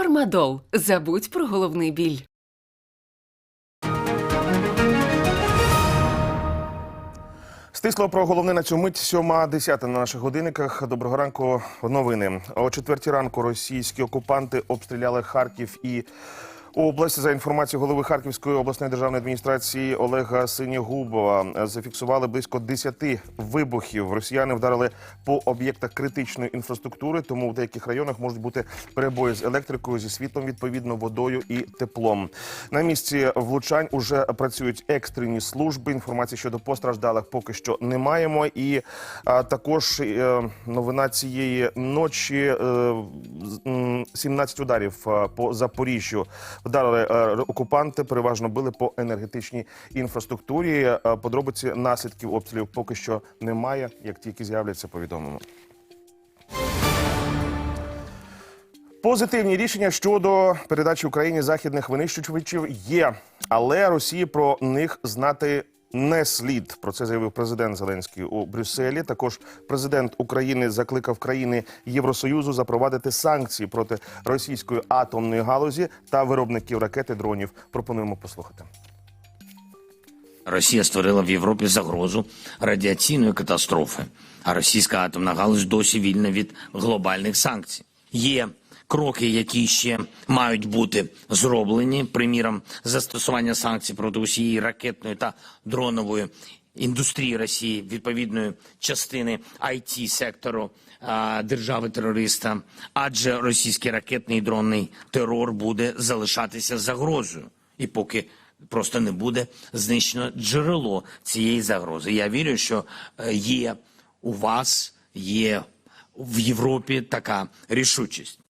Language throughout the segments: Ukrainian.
Фармадол. Забудь про головний біль. Стисло про головне на цю мить. Сьома десята на наших годинниках. Доброго ранку. Новини о четвертій ранку. Російські окупанти обстріляли Харків і. Область за інформацією голови Харківської обласної державної адміністрації Олега Синігубова зафіксували близько 10 вибухів. Росіяни вдарили по об'єктах критичної інфраструктури, тому в деяких районах можуть бути перебої з електрикою, зі світлом, відповідно, водою і теплом. На місці влучань уже працюють екстрені служби. Інформації щодо постраждалих поки що не маємо. І а, також е, новина цієї ночі: е, з- м, 17 ударів е, по Запоріжжю. Вдарили е, окупанти, переважно били по енергетичній інфраструктурі. Е, Подробиці наслідків обстрілів поки що немає. Як тільки з'являться, повідомимо. Позитивні рішення щодо передачі Україні західних винищувачів є, але Росії про них знати не слід. Про це заявив президент Зеленський у Брюсселі. Також президент України закликав країни Євросоюзу запровадити санкції проти російської атомної галузі та виробників ракет дронів. Пропонуємо послухати. Росія створила в Європі загрозу радіаційної катастрофи, а російська атомна галузь досі вільна від глобальних санкцій. Є кроки, які ще мають бути зроблені. Приміром, застосування санкцій проти усієї ракетної та дронової індустрії Росії, відповідної частини it сектору держави-терориста, адже російський ракетний і дронний терор буде залишатися загрозою. І поки просто не буде знищено джерело цієї загрози. Я вірю, що е, є у вас, є в Європі така рішучість.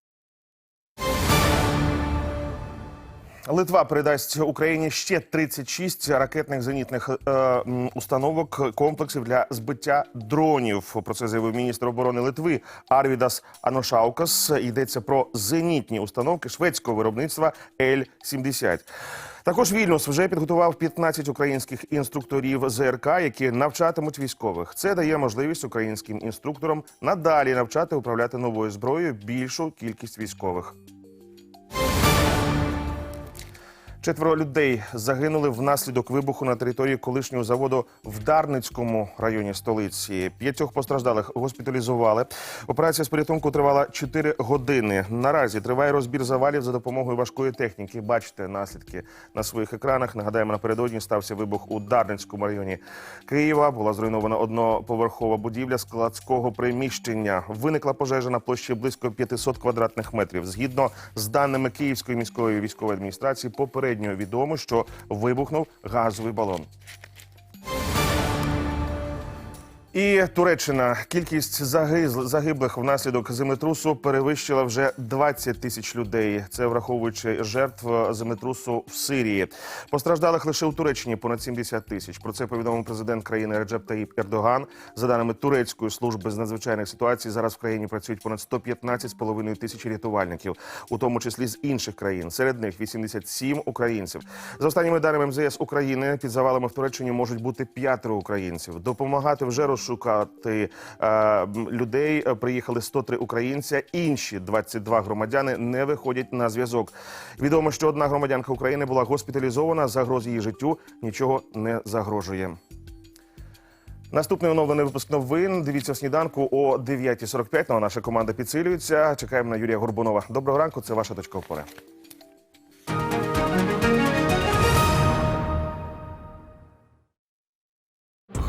Литва передасть Україні ще 36 ракетних зенітних е, установок комплексів для збиття дронів. Про це заявив міністр оборони Литви Арвідас Аношаукас. Йдеться про зенітні установки шведського виробництва Л-70. Також Вільнюс вже підготував 15 українських інструкторів ЗРК, які навчатимуть військових. Це дає можливість українським інструкторам надалі навчати управляти новою зброєю більшу кількість військових. Четверо людей загинули внаслідок вибуху на території колишнього заводу в Дарницькому районі столиці. П'ятьох постраждалих госпіталізували. Операція з порятунку тривала 4 години. Наразі триває розбір завалів за допомогою важкої техніки. Бачите наслідки на своїх екранах. Нагадаємо, напередодні стався вибух у Дарницькому районі Києва. Була зруйнована одноповерхова будівля складського приміщення. Виникла пожежа на площі близько 500 квадратних метрів. Згідно з даними Київської міської військової адміністрації, попередньо відомо, що вибухнув газовий балон. І Туреччина кількість загиблих внаслідок землетрусу перевищила вже 20 тисяч людей. Це враховуючи жертв землетрусу в Сирії. Постраждалих лише у Туреччині понад 70 тисяч. Про це повідомив президент країни Реджеп Таїп Ердоган. За даними турецької служби з надзвичайних ситуацій, зараз в країні працюють понад 115,5 тисяч рятувальників, у тому числі з інших країн. Серед них 87 українців. За останніми даними МЗС України під завалами в Туреччині можуть бути п'ятеро українців. Допомагати вже розшукати е, людей е, приїхали 103 українця. Інші 22 громадяни не виходять на зв'язок. Відомо, що одна громадянка України була госпіталізована. Загроз її життю нічого не загрожує. Наступний оновлений випуск новин. Дивіться сніданку о 9.45. Ну, а наша команда підсилюється. Чекаємо на Юрія Горбунова. Доброго ранку. Це ваша точка опори.